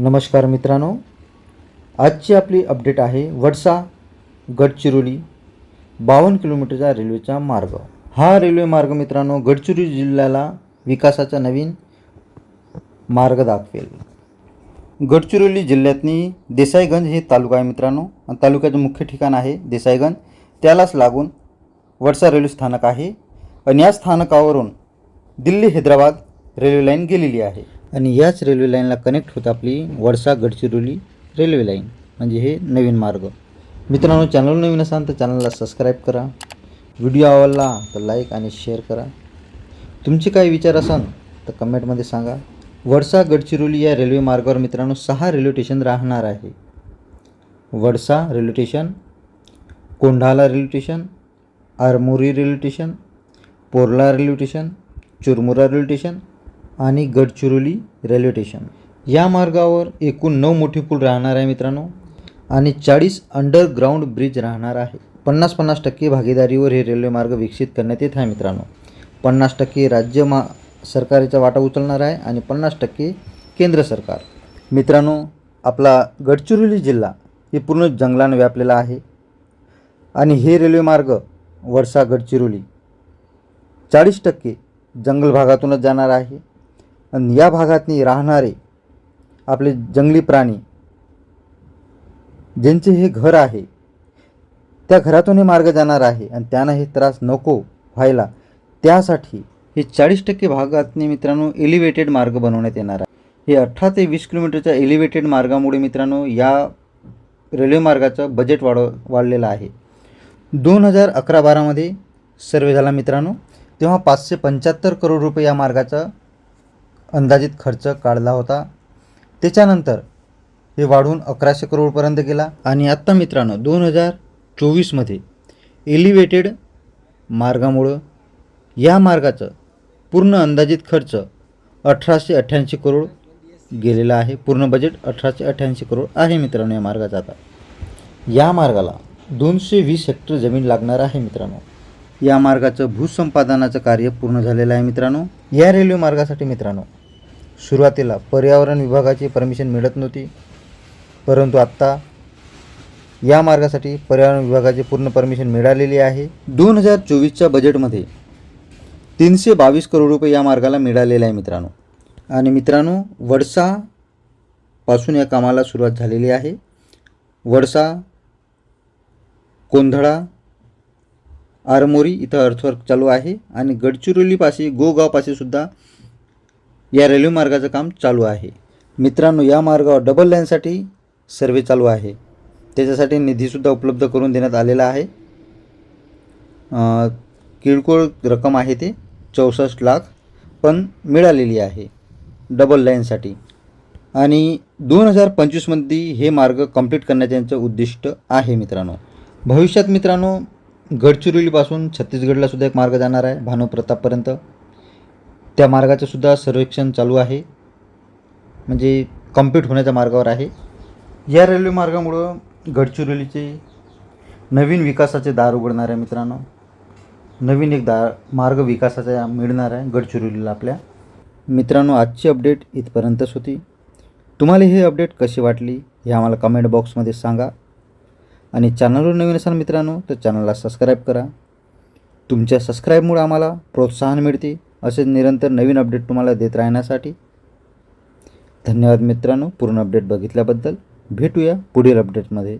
नमस्कार मित्रांनो आजची आपली अपडेट आहे वडसा गडचिरोली बावन्न किलोमीटरचा रेल्वेचा मार्ग. हा रेल्वे मार्ग मित्रांनो गडचिरोली जिल्ह्याला विकासाचा नवीन मार्ग दाखवेल. गडचिरोली जिल्ह्यातनी देसाईगंज हे तालुका आहे मित्रांनो आणि तालुक्याचं मुख्य ठिकाण आहे देसाईगंज. त्यालाच लागून वडसा रेल्वे स्थानक आहे आणि या स्थानकावरून दिल्ली हैदराबाद रेल्वे लाईन गेलेली आहे. आणि याच रेल्वे लाईनला कनेक्ट होत आपली वडसा गडचिरोली रेल्वे लाईन. म्हणजे हे नवीन मार्ग. मित्रांनो चॅनल नवीन असाल तर चॅनलला सबस्क्राईब करा. व्हिडिओ आवडला तर लाईक आणि शेअर करा. तुमचे काही विचार असाल तर कमेंटमध्ये सांगा. वडसा गडचिरोली या रेल्वे मार्गावर मित्रांनो सहा रेल्वे स्टेशन राहणार आहे. Wadsa railway station Kondhala railway station Armori railway station Porla railway station Churmura railway station आणि गडचिरोली रेल्वे स्टेशन. या मार्गावर एकूण नऊ मोठी पूल राहणार आहे मित्रांनो आणि चाळीस अंडरग्राऊंड ब्रिज राहणार आहे. पन्नास पन्नास टक्के भागीदारीवर हे रेल्वे मार्ग विकसित करण्यात येत आहे मित्रांनो. पन्नास टक्के राज्य मा सरकारचा वाटा उचलणार आहे आणि पन्नास टक्के केंद्र सरकार. मित्रांनो आपला गडचिरोली जिल्हा हे पूर्ण जंगलानं व्यापलेला आहे आणि हे रेल्वे मार्ग वडसा गडचिरोली चाळीस टक्के जंगल भागातूनच जाणार आहे. आणि या भागातनी राहणारे आपले जंगली प्राणी ज्यांचे हे घर आहे त्या घरातून हे मार्ग जाणार आहे आणि त्यांना हे त्रास नको व्हायला त्यासाठी हे चाळीस टक्के भागातनी मित्रांनो एलिव्हेटेड मार्ग बनवण्यात येणार आहे. हे अठरा ते वीस किलोमीटरच्या एलिव्हेटेड मार्गामुळे मित्रांनो या रेल्वे मार्गाचं बजेट वाढव वाढलेलं आहे. दोन हजार अकरा बारामध्ये सर्वे झाला मित्रांनो तेव्हा पाचशे पंच्याहत्तर करोड रुपये या मार्गाचा अंदाजित खर्च काढला होता. त्याच्यानंतर हे वाढून अकराशे करोडपर्यंत गेला. आणि आत्ता मित्रांनो दोन हजार चोवीसमध्ये एलिव्हेटेड मार्गामुळं या मार्गाचं पूर्ण अंदाजित खर्च अठराशे अठ्ठ्याऐंशी करोड गेलेला आहे. पूर्ण बजेट अठराशे अठ्ठ्याऐंशी करोड आहे मित्रांनो या मार्गाचा आता. या मार्गाला दोनशे वीस हेक्टर जमीन लागणार आहे मित्रांनो. या मार्गाचं भूसंपादनाचं कार्य पूर्ण झालेलं आहे मित्रांनो. या रेल्वे मार्गासाठी मित्रांनो सुरुवातीला पर्यावरण विभागाची परमिशन मिळत नव्हती. परंतु आत्ता या मार्गासाठी पर्यावरण विभागाची पूर्ण परमिशन मिळालेली आहे. दोन हजार चोवीसच्या बजेटमध्ये तीनशे बावीस करोड रुपये या मार्गाला मिळालेले आहे मित्रांनो. आणि मित्रांनो वडसापासून या कामाला सुरुवात झालेली आहे. वडसा कोंधळा आरमोरी इथं अर्थवर्क चालू आहे. आणि गडचिरोलीपाशी गोगावपाशी सुद्धा या रेल्वे मार्गाचं काम चालू आहे. मित्रांनो या मार्गावर डबल लाईनसाठी सर्वे चालू आहे. त्याच्यासाठी निधीसुद्धा उपलब्ध करून देण्यात आलेला आहे. किरकोळ रक्कम आहे ते चौसष्ट लाख पण मिळालेली आहे डबल लाईनसाठी आणि दोन हजार पंचवीसमध्ये हे मार्ग कंप्लीट करण्याचं यांचं उद्दिष्ट आहे मित्रांनो. भविष्यात मित्रांनो गडचिरोलीपासून छत्तीसगडला सुद्धा एक मार्ग जाणार आहे भानुप्रतापपर्यंत त्या मार्गाचं सुद्धा सर्वेक्षण चालू आहे. म्हणजे कंप्लीट होण्याच्या मार्गावर आहे. या रेल्वे मार्गामुळं गडचिरोलीचे नवीन विकासाचे दार उघडणार आहे मित्रांनो. नवीन एक दार मार्ग विकासाचा मिळणार आहे गडचिरोलीला आपल्या. मित्रांनो आजची अपडेट इथपर्यंतच होती. तुम्हाला हे अपडेट कशी वाटली हे आम्हाला कमेंट बॉक्समध्ये सांगा. आणि चॅनलवर नवीन असाल मित्रांनो तर चॅनलला सबस्क्राईब करा. तुमच्या सबस्क्राईबमुळे आम्हाला प्रोत्साहन मिळते. असे निरंतर नवीन अपडेट तुम्हाला देत राहण्यासाठी. धन्यवाद मित्रांनो पूर्ण अपडेट बघितल्याबद्दल. भेटूया पुढील अपडेटमध्ये